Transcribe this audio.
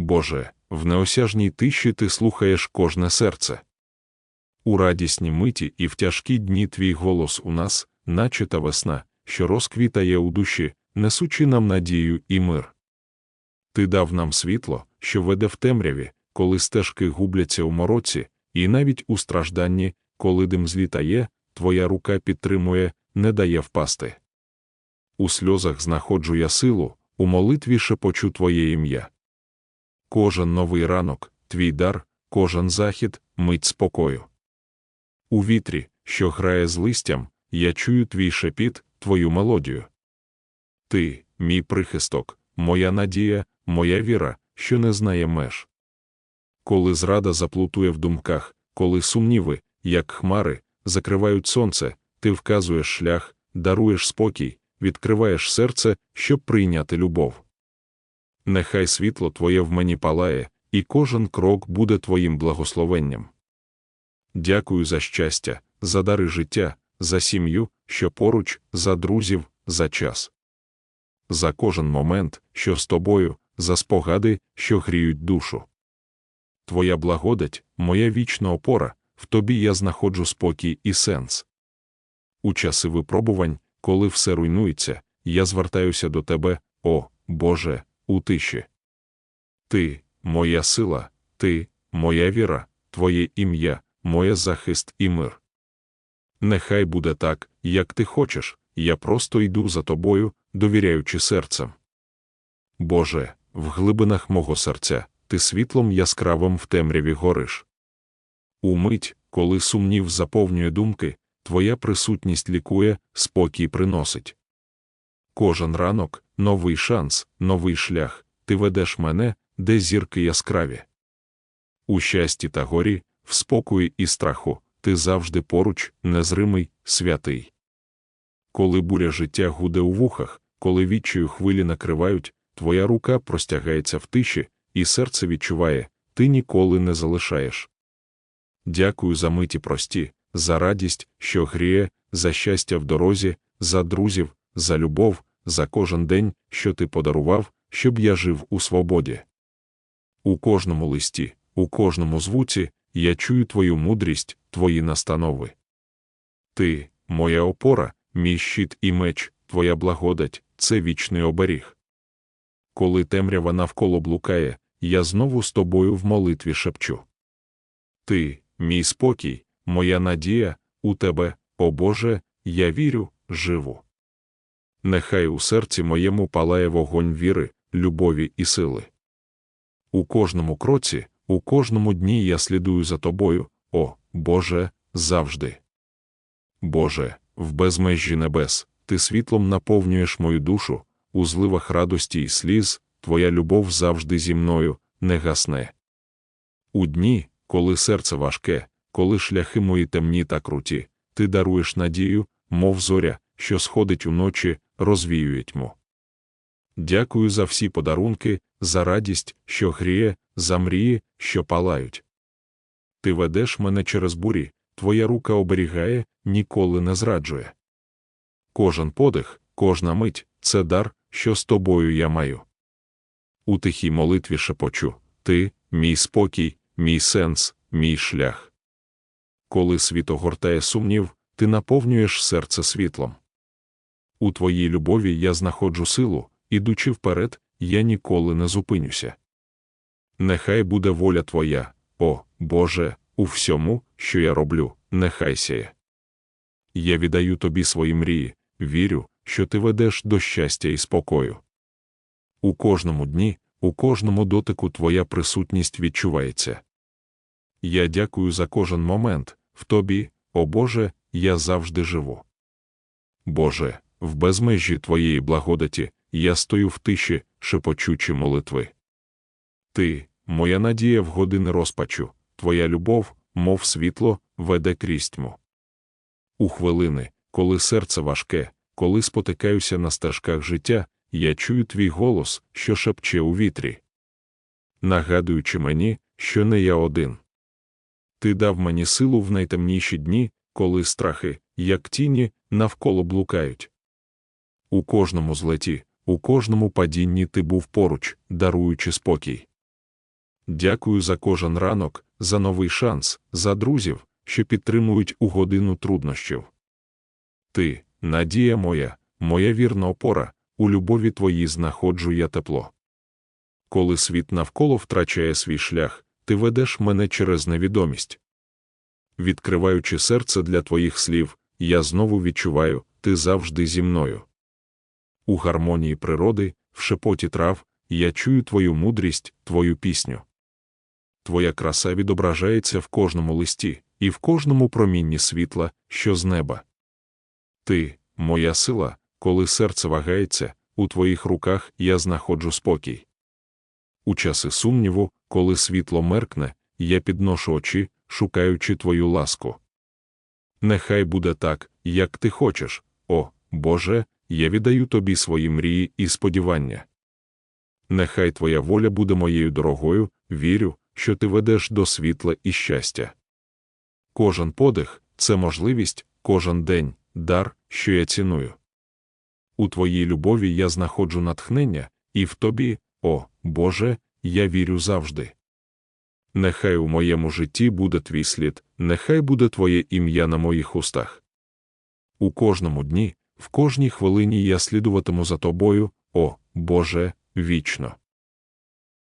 Боже, в неосяжній тиші ти слухаєш кожне серце. У радісні миті і в тяжкі дні твій голос у нас, наче та весна, що розквітає у душі, несучи нам надію і мир. Ти дав нам світло, що веде в темряві, коли стежки губляться у мороці, і навіть у стражданні, коли дим злітає, твоя рука підтримує, не дає впасти. У сльозах знаходжу я силу, у молитві шепочу твоє ім'я. Кожен новий ранок, твій дар, кожен захід, мить спокою. У вітрі, що грає з листям, я чую твій шепіт, твою мелодію. Ти, мій прихисток, моя надія, моя віра, що не знає меж. Коли зрада заплутує в думках, коли сумніви, як хмари, закривають сонце, ти вказуєш шлях, даруєш спокій, відкриваєш серце, щоб прийняти любов. Нехай світло твоє в мені палає, і кожен крок буде твоїм благословенням. Дякую за щастя, за дари життя, за сім'ю, що поруч, за друзів, за час. За кожен момент, що з тобою, за спогади, що гріють душу. Твоя благодать, моя вічна опора, в тобі я знаходжу спокій і сенс. У часи випробувань, коли все руйнується, я звертаюся до тебе, о, Боже, у тиші. Ти, моя сила, ти, моя віра, твоє ім'я, моє захист і мир. Нехай буде так, як ти хочеш, я просто йду за тобою, довіряючи серцем. Боже, в глибинах мого серця, ти світлом яскравим в темряві гориш. У мить, коли сумнів заповнює думки, твоя присутність лікує, спокій приносить. Кожен ранок новий шанс, новий шлях, ти ведеш мене, де зірки яскраві. У щасті та горі, в спокої і страху, ти завжди поруч, незримий, святий. Коли буря життя гуде у вухах, коли відчаю хвилі накривають, твоя рука простягається в тиші, і серце відчуває, ти ніколи не залишаєш. Дякую за миті прості, за радість, що гріє, за щастя в дорозі, за друзів, за любов, за кожен день, що ти подарував, щоб я жив у свободі. У кожному листі, у кожному звуці я чую твою мудрість, твої настанови. Ти, моя опора, мій щит і меч, твоя благодать, це вічний оберіг. Коли темрява навколо блукає, я знову з тобою в молитві шепчу. Ти, мій спокій, моя надія, у тебе, о Боже, я вірю, живу. Нехай у серці моєму палає вогонь віри, любові і сили. У кожному кроці, у кожному дні я слідую за тобою, о, Боже, завжди. Боже, в безмежжі небес, ти світлом наповнюєш мою душу, у зливах радості й сліз, твоя любов завжди зі мною не гасне. У дні, коли серце важке, коли шляхи мої темні та круті, ти даруєш надію, мов зоря, що сходить уночі, розвіює тьму. Дякую за всі подарунки, за радість, що гріє, за мрії, що палають. Ти ведеш мене через бурі, твоя рука оберігає, ніколи не зраджує. Кожен подих, кожна мить це дар, що з тобою я маю. У тихій молитві шепочу ти, мій спокій, мій сенс, мій шлях. Коли світ огортає сумнів, ти наповнюєш серце світлом. У твоїй любові я знаходжу силу, ідучи вперед, я ніколи не зупинюся. Нехай буде воля твоя, о, Боже, у всьому, що я роблю, нехай сяє. Я віддаю тобі свої мрії, вірю, що ти ведеш до щастя і спокою. У кожному дні, у кожному дотику твоя присутність відчувається. Я дякую за кожен момент, в тобі, о Боже, я завжди живу. Боже, в безмежі твоєї благодаті я стою в тиші, шепочучи молитви. Ти, моя надія в години розпачу, твоя любов, мов світло, веде крізь тьму. У хвилини, коли серце важке, коли спотикаюся на стежках життя, я чую твій голос, що шепче у вітрі. Нагадуючи мені, що не я один. Ти дав мені силу в найтемніші дні, коли страхи, як тіні, навколо блукають. У кожному злеті, у кожному падінні ти був поруч, даруючи спокій. Дякую за кожен ранок, за новий шанс, за друзів, що підтримують у годину труднощів. Ти, надія моя, моя вірна опора, у любові твоїй знаходжу я тепло. Коли світ навколо втрачає свій шлях, ти ведеш мене через невідомість. Відкриваючи серце для твоїх слів, я знову відчуваю, ти завжди зі мною. У гармонії природи, в шепоті трав, я чую твою мудрість, твою пісню. Твоя краса відображається в кожному листі і в кожному промінні світла, що з неба. Ти, моя сила, коли серце вагається, у твоїх руках я знаходжу спокій. У часи сумніву, коли світло меркне, я підношу очі, шукаючи твою ласку. Нехай буде так, як ти хочеш, о, Боже, я віддаю тобі свої мрії і сподівання. Нехай твоя воля буде моєю дорогою, вірю, що ти ведеш до світла і щастя. Кожен подих це можливість, кожен день дар, що я ціную. У твоїй любові я знаходжу натхнення, і в тобі, о, Боже, я вірю завжди. Нехай у моєму житті буде твій слід, нехай буде твоє ім'я на моїх устах. У кожному дні, в кожній хвилині я слідуватиму за тобою, о, Боже, вічно.